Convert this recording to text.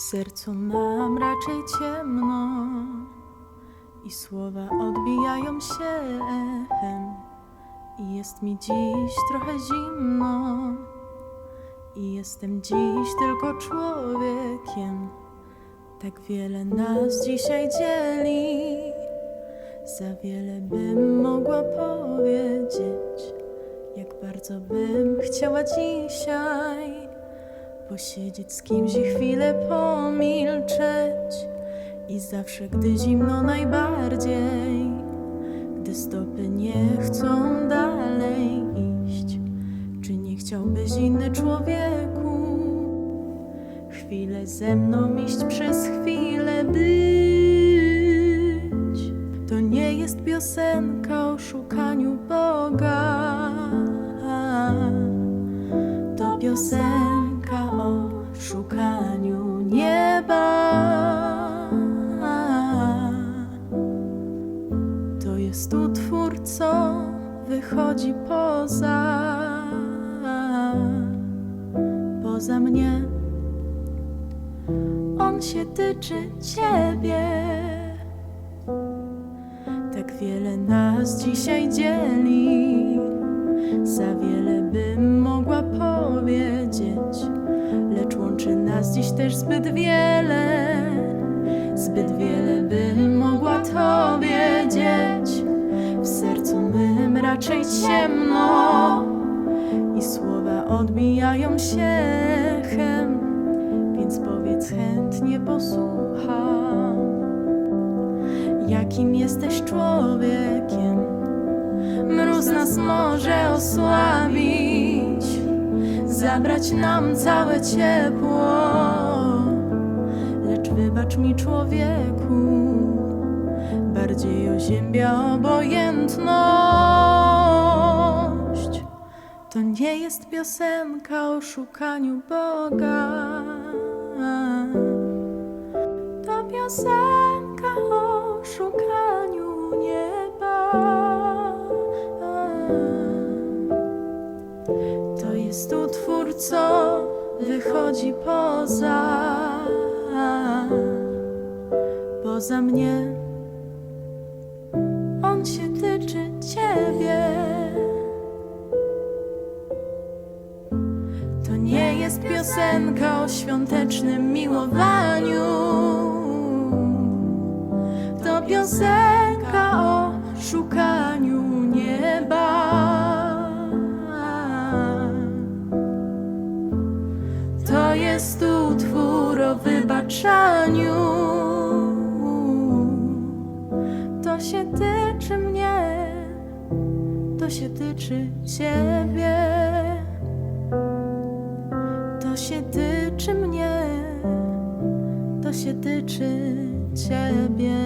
W sercu mam raczej ciemno i słowa odbijają się echem. I jest mi dziś trochę zimno i jestem dziś tylko człowiekiem. Tak wiele nas dzisiaj dzieli, za wiele bym mogła powiedzieć. Jak bardzo bym chciała dzisiaj posiedzieć z kimś i chwilę pomilczeć. I zawsze, gdy zimno najbardziej, gdy stopy nie chcą dalej iść, czy nie chciałbyś inny człowieku? Chwilę ze mną iść przez chwilę być. To nie jest piosenka o szukaniu Boga. To piosenka utwór, co wychodzi poza, poza mnie. On się tyczy ciebie. Tak wiele nas dzisiaj dzieli, za wiele bym mogła powiedzieć, lecz łączy nas dziś też zbyt wiele, zbyt wiele bym sercu mym raczej ciemno i słowa odbijają się więc powiedz chętnie posłucham jakim jesteś człowiekiem. Mróz nas może osłabić, zabrać nam całe ciepło. Lecz wybacz mi, człowieku, bardziej oziębia obojętność. To nie jest piosenka o szukaniu Boga. To piosenka o szukaniu nieba. To jest utwór, co wychodzi poza, poza mnie. Jest piosenka o świątecznym miłowaniu. To piosenka o szukaniu nieba. To jest utwór o wybaczaniu. To się tyczy mnie, to się tyczy ciebie. Się tyczy mnie, to się tyczy ciebie.